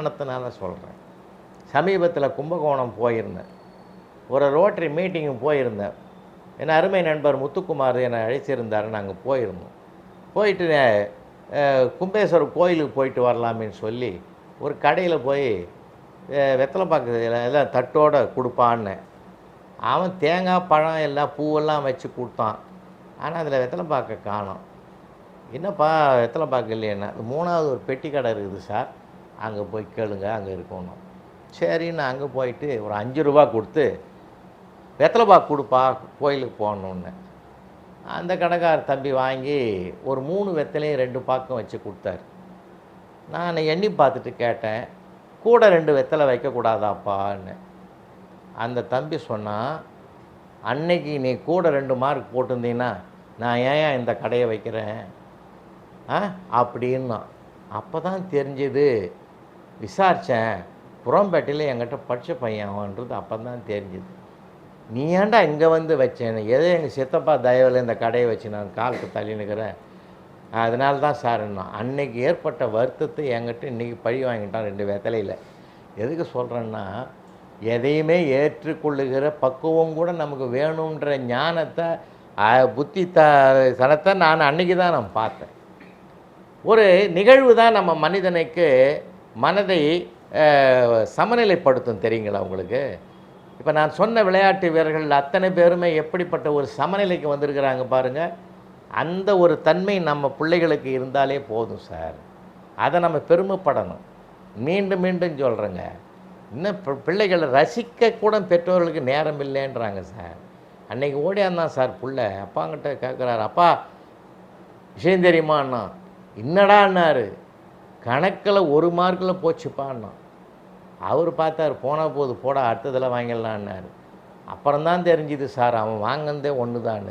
காரணத்தினால சொல்கிறேன் சமீபத்தில் கும்பகோணம் போயிருந்தேன். ஒரு ரோட்டரி மீட்டிங்கு போயிருந்தேன். என் அருமை நண்பர் முத்துக்குமார் என்னை அழைச்சிருந்தார் நாங்கள் போயிருந்தோம். போயிட்டு கும்பேஸ்வரர் கோயிலுக்கு போயிட்டு வரலாமேன்னு சொல்லி ஒரு கடையில் போய் வெத்தலைப்பாக்கு எல்லாம் தட்டோடு கொடுப்பான்னு. அவன் தேங்காய் பழம் எல்லாம் பூவெல்லாம் வச்சு கொடுத்தான். ஆனால் அதில் வெத்தலைப்பாக்கை காணோம். என்னப்பா வெத்தலைப்பாக்கு இல்லைன்னா மூணாவது ஒரு பெட்டி கடை இருக்குது சார். அங்கே போய் கேளுங்க அங்கே இருக்கணும். சரின்னு அங்கே போயிட்டு ஒரு அஞ்சு ரூபா கொடுத்து வெத்தலைப்பா கொடுப்பா கோயிலுக்கு போகணுன்னு அந்த கடைக்கார தம்பி வாங்கி ஒரு மூணு வெத்தலையும் ரெண்டு பாக்கம் வச்சு கொடுத்தாரு. நான் எண்ணி பார்த்துட்டு கேட்டேன் கூட ரெண்டு வெத்தலை வைக்கக்கூடாதாப்பான்னு. அந்த தம்பி சொன்னால் அன்னைக்கு நீ கூட ரெண்டு மார்க் போட்டிருந்தீங்கன்னா நான் ஏன் இந்த கடையை வைக்கிறேன்? ஆ? அப்படின்னா. அப்போ தான் தெரிஞ்சது. விசாரித்தேன் புறம்பேட்டையில் என்கிட்ட படித்த பையன் அவன்றது அப்போ தான் தெரிஞ்சுது. நீ ஏன்டா இங்கே வந்து வச்சேன்? ஏதோ எங்கள் சித்தப்பா தயவில் இந்த கடையை வச்சு நான் காலுக்கு தள்ளினுக்கிறேன் அதனால தான் சார் அன்னைக்கு ஏற்பட்ட வருத்தத்தை என்கிட்ட இன்றைக்கி பழி வாங்கிட்டான் ரெண்டு வெத்தலையில். எதுக்கு சொல்கிறேன்னா எதையுமே ஏற்றுக்கொள்ளுகிற பக்குவம் கூட நமக்கு வேணுன்ற ஞானத்தை புத்தி த தனத்தை நான் அன்னைக்கு தான் நான் பார்த்தேன். ஒரு நிகழ்வு தான் நம்ம மனிதனுக்கு மனதை சமநிலைப்படுத்தும் தெரியுங்களா உங்களுக்கு? இப்போ நான் சொன்ன விளையாட்டு வீரர்கள் அத்தனை பேருமே எப்படிப்பட்ட ஒரு சமநிலைக்கு வந்திருக்கிறாங்க பாருங்கள் அந்த ஒரு தன்மை நம்ம பிள்ளைகளுக்கு இருந்தாலே போதும் சார். அதை நம்ம பெருமைப்படணும். மீண்டும் மீண்டும் சொல்கிறேங்க இன்னும் பி- பிள்ளைகளை ரசிக்க கூட பெற்றோர்களுக்கு நேரம் இல்லைன்றாங்க சார். அன்னைக்கு ஓடியாந்தான் சார் புள்ள. அப்பாங்கிட்ட கேட்குறாரு அப்பா விஷயம் தெரியுமாண்ணா என்னடான்னாரு கணக்கில் ஒரு மார்க்கில் போச்சுப்பான்னா. அவர் பார்த்தாரு போனால் போது போட அடுத்ததில் வாங்கிடலான்னாரு அப்புறம்தான் தெரிஞ்சுது சார் அவன் வாங்கினதே ஒன்று தான்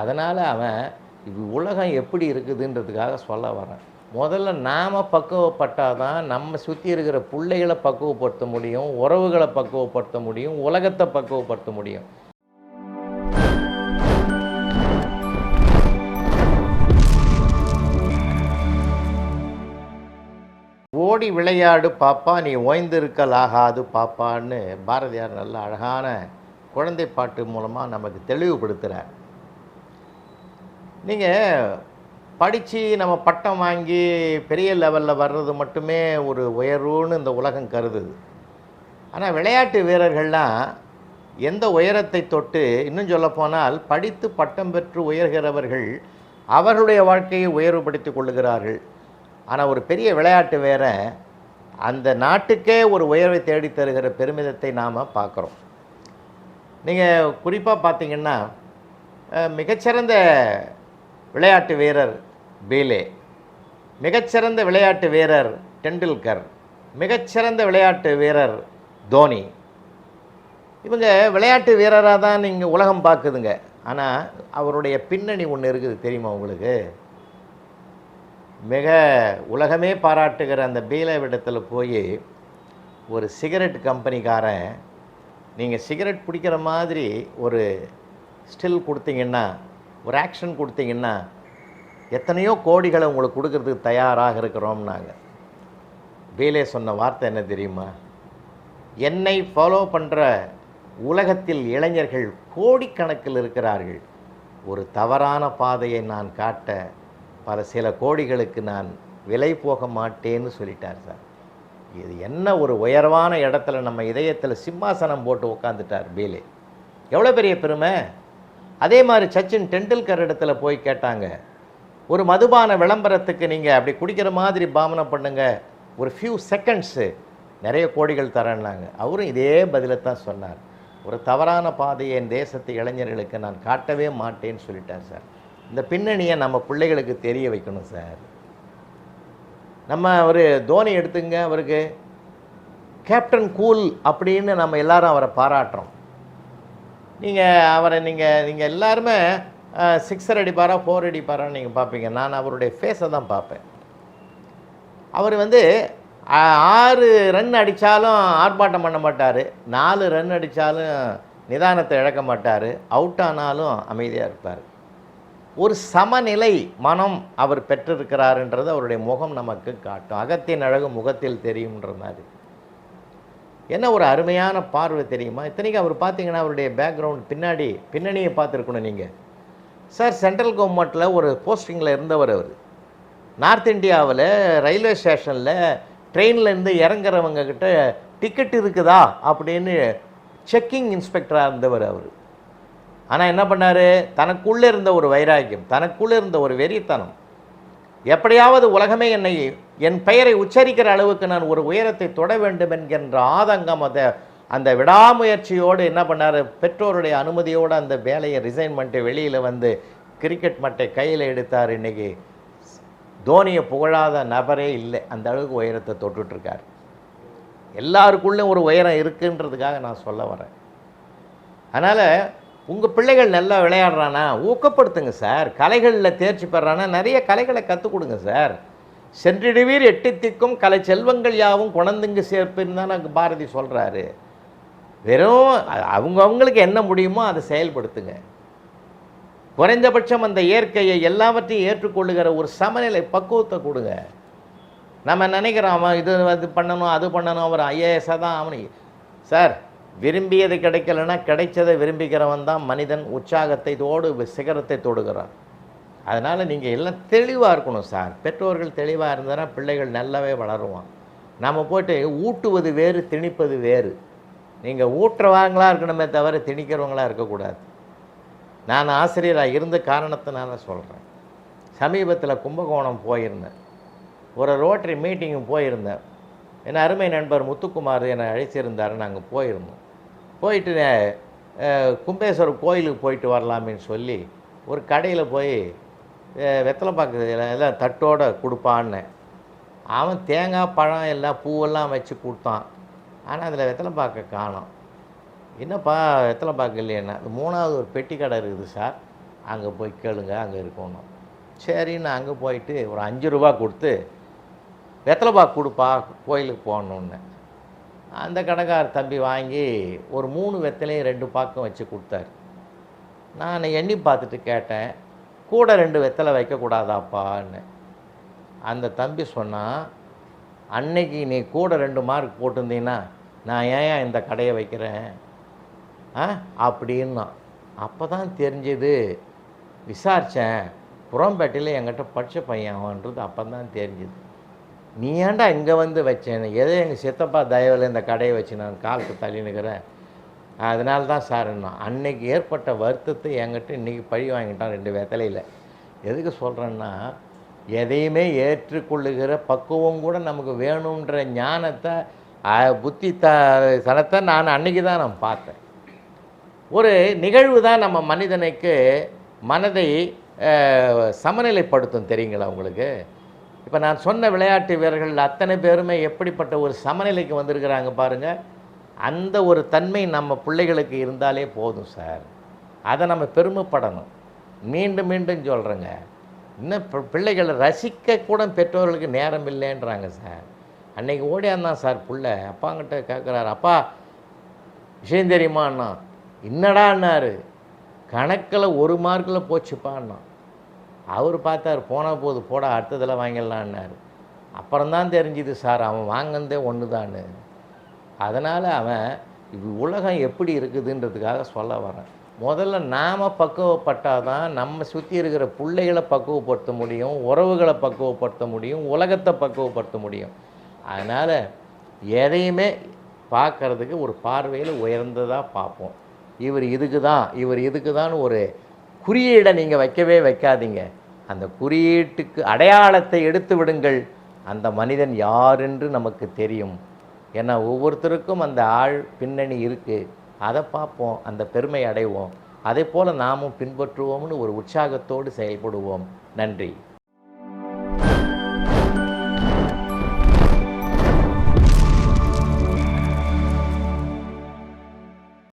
அதனால் அவன் இது உலகம் எப்படி இருக்குதுன்றதுக்காக சொல்ல வரேன். முதல்ல நாம் பக்குவப்பட்டால் தான் நம்ம சுற்றி இருக்கிற பிள்ளைகளை பக்குவப்படுத்த முடியும் உறவுகளை பக்குவப்படுத்த முடியும் உலகத்தை பக்குவப்படுத்த முடியும். ஓடி விளையாடு பாப்பா நீ ஓய்ந்திருக்கலாகாது பாப்பான்னு பாரதியார் நல்ல அழகான குழந்தை பாட்டு மூலமாக நமக்கு தெளிவுபடுத்துகிறார் நீங்கள் படித்து நம்ம பட்டம் வாங்கி பெரிய லெவலில் வர்றது மட்டுமே ஒரு உயர்வுன்னு இந்த உலகம் கருதுது. ஆனால் விளையாட்டு வீரர்கள்லாம் எந்த உயரத்தை தொட்டு இன்னும் சொல்லப்போனால் படித்து பட்டம் பெற்று உயர்கிறவர்கள் அவர்களுடைய வாழ்க்கையை உயர்வுபடுத்திக் கொள்ளுகிறார்கள். ஆனால் ஒரு பெரிய விளையாட்டு வேறு. அந்த நாட்டுக்கே ஒரு உயர்வை தேடி தருகிற பெருமிதத்தை நாம் பார்க்குறோம். நீங்கள் குறிப்பாக பார்த்தீங்கன்னா மிகச்சிறந்த விளையாட்டு வீரர் பீலே மிகச்சிறந்த விளையாட்டு வீரர் டெண்டுல்கர் மிகச்சிறந்த விளையாட்டு வீரர் தோனி. இவங்க விளையாட்டு வீரராக தான் நீங்கள் உலகம் பார்க்குதுங்க. ஆனால் அவருடைய பின்னணி ஒன்று இருக்குது தெரியுமா உங்களுக்கு? மிக உலகமே பாராட்டுகிற அந்த பீலவிடத்தில் போய் ஒரு சிகரெட் கம்பெனிக்காரன் நீங்கள் சிகரெட் பிடிக்கிற மாதிரி ஒரு ஸ்டில் கொடுத்தீங்கன்னா ஒரு ஆக்ஷன் கொடுத்தீங்கன்னா எத்தனையோ கோடிகளை உங்களுக்கு கொடுக்கறதுக்கு தயாராக இருக்கிறோம்னாங்க. பீலே சொன்ன வார்த்தை என்ன தெரியுமா? என்னை ஃபாலோ பண்ணுற உலகத்தில் இளைஞர்கள் கோடிக்கணக்கில் இருக்கிறார்கள். ஒரு தவறான பாதையை நான் காட்ட பல சில கோடிகளுக்கு நான் விலை போக மாட்டேன்னு சொல்லிட்டார் சார். இது என்ன ஒரு உயர்வான இடத்துல நம்ம இதயத்தில் சிம்மாசனம் போட்டு உட்காந்துட்டார் பீலே. எவ்வளோ பெரிய பெருமை? அதே மாதிரி சச்சின் டெண்டுல்கர் இடத்துல போய் கேட்டாங்க ஒரு மதுபான விளம்பரத்துக்கு நீங்கள் அப்படி குடிக்கிற மாதிரி பாவனை பண்ணுங்க ஒரு ஃபியூ செகண்ட்ஸு நிறைய கோடிகள் தரேன்னாங்க. அவரும் இதே பதிலை தான் சொன்னார். ஒரு தவறான பாதையை என் தேசத்து இளைஞர்களுக்கு நான் காட்டவே மாட்டேன்னு சொல்லிட்டார் சார். இந்த பின்னணியை நம்ம பிள்ளைகளுக்கு தெரிய வைக்கணும் சார். நம்ம ஒரு தோனி எடுத்துங்க அவருக்கு கேப்டன் கூல் அப்படின்னு நம்ம எல்லாரும் அவரை பாராட்டுறோம். நீங்கள் அவரை நீங்கள் நீங்கள் எல்லாருமே சிக்ஸர் அடிப்பாரா ஃபோர் அடிப்பாரான்னு நீங்கள் பார்ப்பீங்க நான் அவருடைய ஃபேஸை தான் பார்ப்பேன் அவர் வந்து ஆறு ரன் அடித்தாலும் ஆர்ப்பாட்டம் பண்ண மாட்டார். நாலு ரன் அடித்தாலும் நிதானத்தை இழக்க மாட்டார். அவுட் ஆனாலும் அமைதியாக இருப்பார். ஒரு சமநிலை மனம் அவர் பெற்றிருக்கிறாருன்றது அவருடைய முகம் நமக்கு காட்டும். அகத்தின் அழகு முகத்தில் தெரியும்ன்ற மாதிரி. என்ன ஒரு அருமையான பார்வை தெரியுமா? இத்தனைக்கும் அவர் பார்த்தீங்கன்னா அவருடைய பேக்ரவுண்ட் பின்னாடி பின்னணியை பார்த்துருக்கணும் நீங்கள் சார் சென்ட்ரல் கவர்மெண்ட்டில் ஒரு போஸ்டிங்கில் இருந்தவர் அவர். நார்த் இந்தியாவில் ரயில்வே ஸ்டேஷனில் ட்ரெயினில் இருந்து டிக்கெட் இருக்குதா? அப்படின்னு செக்கிங் இன்ஸ்பெக்டராக இருந்தவர் அவர். ஆனால் என்ன பண்ணார்? தனக்குள்ளே இருந்த ஒரு வைராக்கியம் தனக்குள்ளே இருந்த ஒரு வெறித்தனம். எப்படியாவது உலகமே என்னை என் பெயரை உச்சரிக்கிற அளவுக்கு நான் ஒரு உயரத்தை தொட வேண்டும் என்கின்ற ஆதங்கம் அதை அந்த விடாமுயற்சியோடு என்ன பண்ணார்? பெற்றோருடைய அனுமதியோடு அந்த வேலையை ரிசைன் பண்ணிட்டு வெளியில் வந்து கிரிக்கெட் மட்டை கையில் எடுத்தார். இன்னைக்கு தோனியை புகழாத நபரே இல்லை. அந்த அளவுக்கு உயரத்தை தொட்டுட்ருக்கார். எல்லாருக்குள்ளேயும் ஒரு உயரம் இருக்குன்றதுக்காக நான் சொல்ல வரேன். அதனால் உங்கள் பிள்ளைகள் நல்லா விளையாடுறானா? ஊக்கப்படுத்துங்க சார். கலைகளில் தேர்ச்சி பெறானா? நிறைய கலைகளை கற்றுக் கொடுங்க சார். சென்றிடுவீர் எட்டு திக்கும் கலை செல்வங்கள் யாவும் குழந்தைங்க சேர்ப்புன்னு தான் எனக்கு பாரதி சொல்கிறாரு வெறும் அவங்க அவங்களுக்கு என்ன முடியுமோ அதை செயல்படுத்துங்க. குறைந்தபட்சம் அந்த இயற்கையை எல்லாவற்றையும் ஏற்றுக்கொள்ளுகிற ஒரு சமநிலை பக்குவத்தை கொடுங்க. நம்ம நினைக்கிறோம் அவன் இது இது பண்ணணும் அது பண்ணணும் அவர் ஐஏஎஸ்ஸாக தான் அவனு சார் விரும்பியது கிடைக்கலன்னா கிடைச்சதை விரும்பிக்கிறவன் தான் மனிதன். உற்சாகத்தை தோடு சிகரத்தை தொடுகிறான். அதனால் நீங்கள் எல்லாம் தெளிவாக இருக்கணும் சார். பெற்றோர்கள் தெளிவாக இருந்தனா பிள்ளைகள் நல்லாவே வளருவான். நம்ம போயிட்டு ஊட்டுவது வேறு திணிப்பது வேறு. நீங்கள் ஊட்டுறவங்களா இருக்கணுமே தவிர திணிக்கிறவங்களா இருக்கக்கூடாது. நான் ஆசிரியராக இருந்த காரணத்தினால சொல்கிறேன் சமீபத்தில் கும்பகோணம் போயிருந்தேன். ஒரு ரோட்டரி மீட்டிங்கு போயிருந்தேன். என் அருமை நண்பர் முத்துக்குமார் என்னை அழைச்சிருந்தார் நாங்கள் போயிருந்தோம். போயிட்டு கும்பேஸ்வரர் கோயிலுக்கு போயிட்டு வரலாமேன்னு சொல்லி ஒரு கடையில் போய் வெத்தலைப்பாக்கு எல்லாம் தட்டோட கொடுப்பான்னு அவன் தேங்காய் பழம் எல்லாம் பூவெல்லாம் வச்சு கொடுத்தான். ஆனால் அதில் வெத்தலைப்பாக்கை காணோம். என்னப்பா வெத்தலைப்பாக்கு இல்லையேண்ணா அது மூணாவது ஒரு பெட்டி கடை இருக்குது சார். அங்கே போய் கேளுங்க அங்கே இருக்கணும். சரின்னு அங்கே போயிட்டு ஒரு அஞ்சு ரூபா கொடுத்து வெத்தலைப்பா கொடுப்பா கோயிலுக்கு போகணுன்னு அந்த கடைக்கார தம்பி வாங்கி ஒரு மூணு வெத்தலையும் ரெண்டு பாக்கும் வச்சு கொடுத்தாரு. நான் எண்ணி பார்த்துட்டு கேட்டேன் கூட ரெண்டு வெத்தலை வைக்கக்கூடாதாப்பான்னு? அந்த தம்பி சொன்னால் அன்னைக்கு நீ கூட ரெண்டு மார்க் போட்டிருந்தீங்கன்னா நான் ஏன் இந்த கடையை வைக்கிறேன்? ஆ? அப்படின்னா. அப்போ தான் தெரிஞ்சது. விசாரித்தேன் புறம்பேட்டையில் என்கிட்ட படித்த பையன் அவன்றது அப்போ தான் தெரிஞ்சுது. நீ ஏன்டா இங்கே வந்து வச்சேன் எதோ எங்கள் சித்தப்பா தயவில் இந்த கடையை வச்சு நான் காலுக்கு தள்ளினுக்கிறேன் அதனால தான் சார் அன்னைக்கு ஏற்பட்ட வருத்தத்தை என்கிட்ட இன்றைக்கி பழி வாங்கிட்டான் ரெண்டு வெத்தலையில். எதுக்கு சொல்கிறேன்னா எதையுமே ஏற்றுக்கொள்ளுகிற பக்குவம் கூட நமக்கு வேணுன்ற ஞானத்தை புத்தி த தனத்தை நான் அன்னைக்கு தான் நான் பார்த்தேன். ஒரு நிகழ்வு தான் நம்ம மனிதனுக்கு மனதை சமநிலைப்படுத்தும் தெரியுங்களா உங்களுக்கு? இப்போ நான் சொன்ன விளையாட்டு வீரர்கள் அத்தனை பேருமே எப்படிப்பட்ட ஒரு சமநிலைக்கு வந்திருக்கிறாங்க பாருங்கள் அந்த ஒரு தன்மை நம்ம பிள்ளைகளுக்கு இருந்தாலே போதும் சார். அதை நம்ம பெருமைப்படணும். மீண்டும் மீண்டும் சொல்கிறேங்க இன்னும் பி- பிள்ளைகளை ரசிக்க கூட பெற்றோர்களுக்கு நேரம் இல்லைன்றாங்க சார். அன்னைக்கு ஓடியாந்தான் சார் புள்ள. அப்பாங்கிட்ட கேட்குறாரு அப்பா விஷயம் தெரியுமாண்ணா என்னடான்னாரு கணக்கில் ஒரு மார்க்கில் போச்சுப்பான்னா அவர் பார்த்தார் போன போது போட அடுத்ததில் வாங்கிடலான்னாரு. அப்புறம்தான் தெரிஞ்சுது சார் அவன் வாங்கினதே ஒன்று தான்னு அதனால் அவன் இது உலகம் எப்படி இருக்குதுன்றதுக்காக சொல்ல வரேன் முதல்ல நாம் பக்குவப்பட்டால் தான் நம்ம சுற்றி இருக்கிற பிள்ளைகளை பக்குவப்படுத்த முடியும் உறவுகளை பக்குவப்படுத்த முடியும் உலகத்தை பக்குவப்படுத்த முடியும். அதனால் எதையுமே பார்க்கறதுக்கு ஒரு பார்வையில் உயர்ந்ததாக பார்ப்போம். இவர் இதுக்கு தான் இவர் இதுக்கு தான் ஒரு குறியீடை நீங்கள் வைக்கவே வைக்காதீங்க. அந்த குறியீட்டுக்கு அடையாளத்தை எடுத்து விடுங்கள். அந்த மனிதன் யார் என்று நமக்கு தெரியும். ஏன்னா ஒவ்வொருத்தருக்கும் அந்த ஆள் பின்னணி இருக்குது அதை பார்ப்போம் அந்த பெருமை அடைவோம். அதே போல் நாமும் பின்பற்றுவோம்னு ஒரு உற்சாகத்தோடு செயல்படுவோம். நன்றி.